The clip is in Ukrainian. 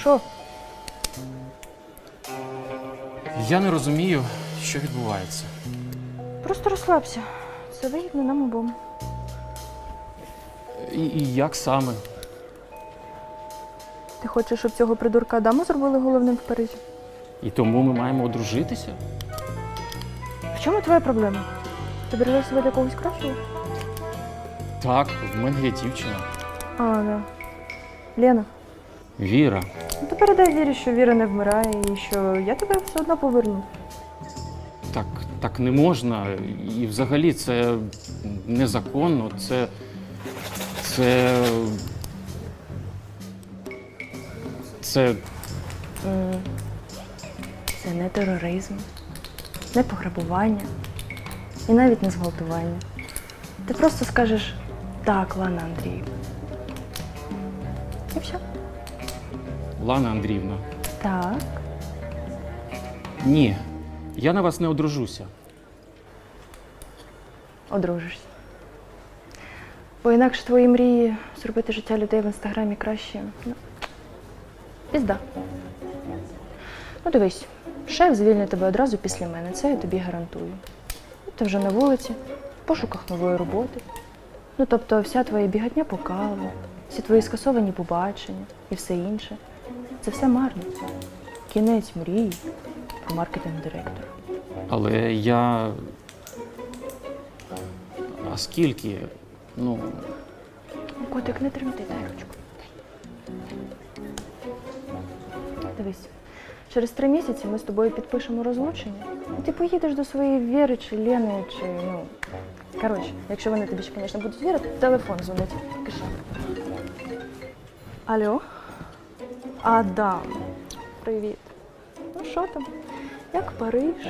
Що? Я не розумію, що відбувається. Просто розслабся. Це вигідно нам обом. І, і як саме? Ти хочеш, щоб цього придурка Адаму зробили головним в Парижі? І тому ми маємо одружитися? В чому твоя проблема? Ти бережеш себе для когось кращого? Так, в мене є дівчина. А, да. Лена, Віра. ну ти передай Вірі, що Віра не вмирає і що я тебе все одно поверну. Так, так не можна. І взагалі це незаконно. Це. Це. Це. М, Це не тероризм, не пограбування і навіть не зґвалтування. Ти просто скажеш так, Лана Андріївна. І все. Лана Андріївна. Так. Ні. Я на вас не одружуся. одружишся. Бо інакше твої мрії зробити життя людей в інстаграмі краще. Ну, пізда. Ну дивись, шеф звільнить тебе одразу після мене, це я тобі гарантую. Ти вже на вулиці, в пошуках нової роботи. Ну, тобто, вся твоя бігатня по каву, всі твої скасовані побачення і все інше. Це все марно. Кінець мрії про маркетинг-директора. Але я. А скільки? Ну, Котик, не тремти, дай ручку. Дивись, через три місяці ми з тобою підпишемо розлучення. І ти поїдеш до своєї Віри чи Лени, чи ну. Коротше, якщо вони тобі ще, звісно, будуть вірити, телефон дзвонить. Кишень. Алло? Адам. Привіт. Ну що там? Як Париж?